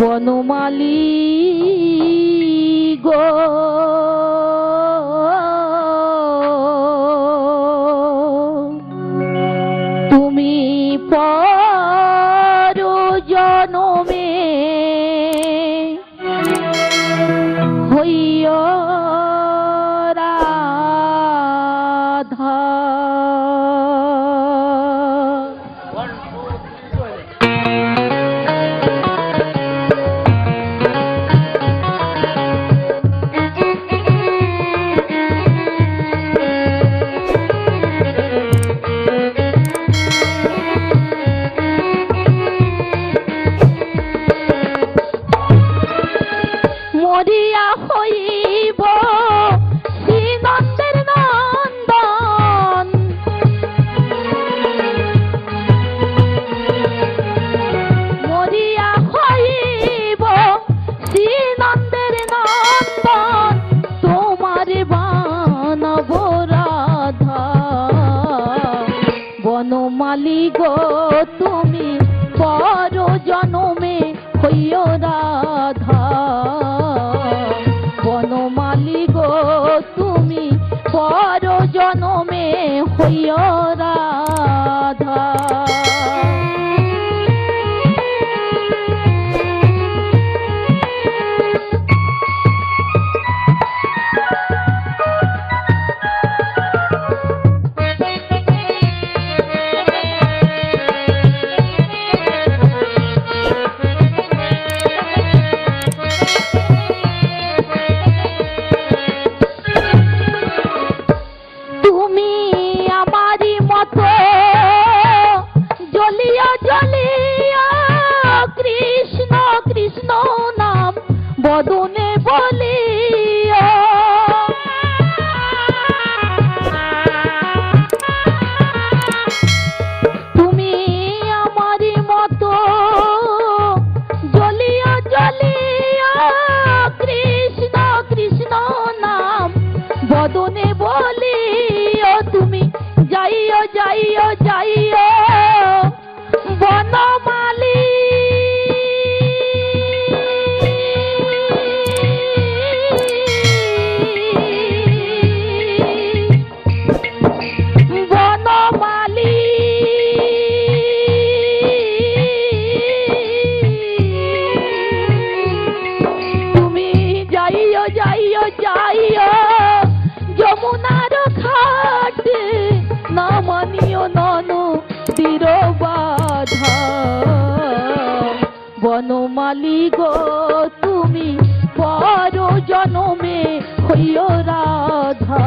বনমালী গো তুমি পর জনমে হইয়া মরিয়া হইব। জনমে হইয়া Don't Adonai. গো তুমি পর জনমে হইও রাধা।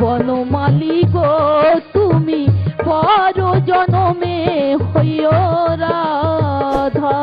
বনমালি গো তুমি পর জনমে হইও রাধা।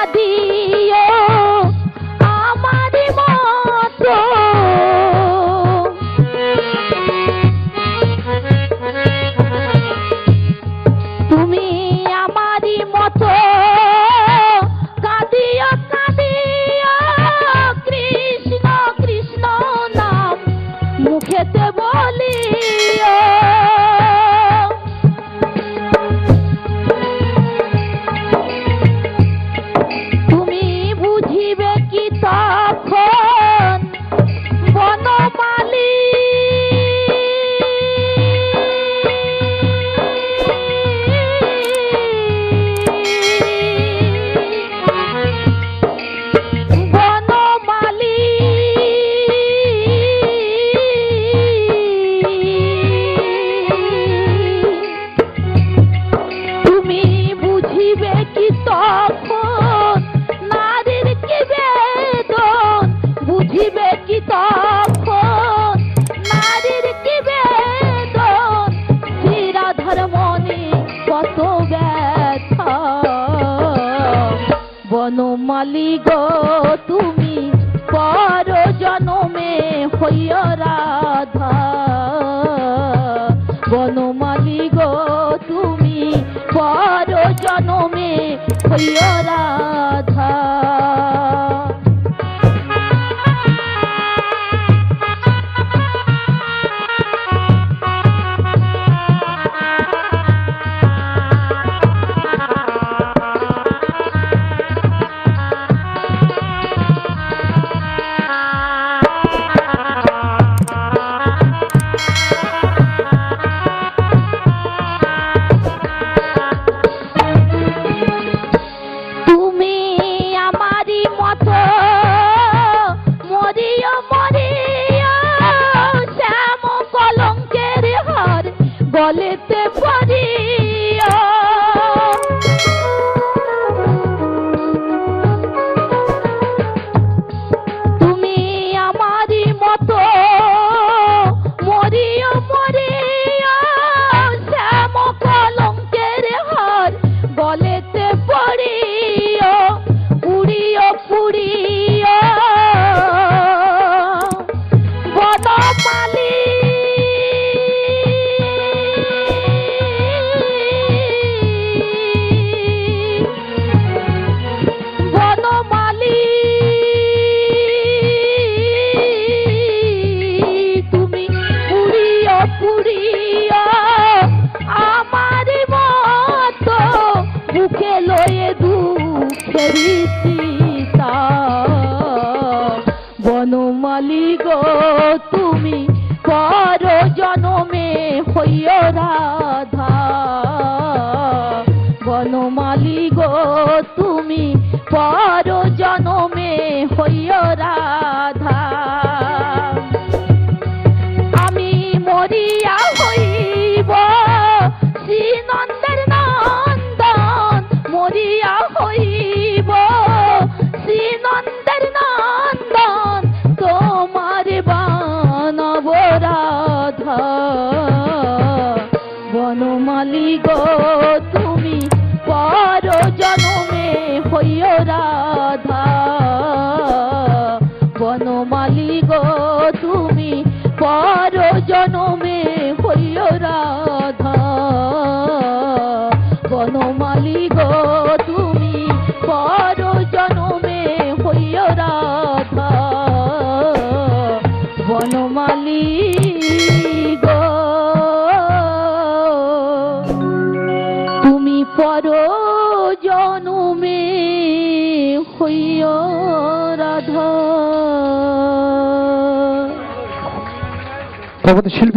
a ti. গো তুমি পর জনমে হইয় রাধা। বনমালী গো তুমি পর জনমে হইয় রাধা। গলেতে পরিও দুঃখের সীতা বনমালী গো তুমি পর জনমে হইয় রাধা। বনমালী গো তুমি পর গো তুমি? পর জনমে হইয় রাধা। বনমালী গো তুমি পর জনমে হইয় রাধা। বনমালী গো তুমি পর জনমে হইয় রাধা। বনমালী গো রাধা তবে শিল্পী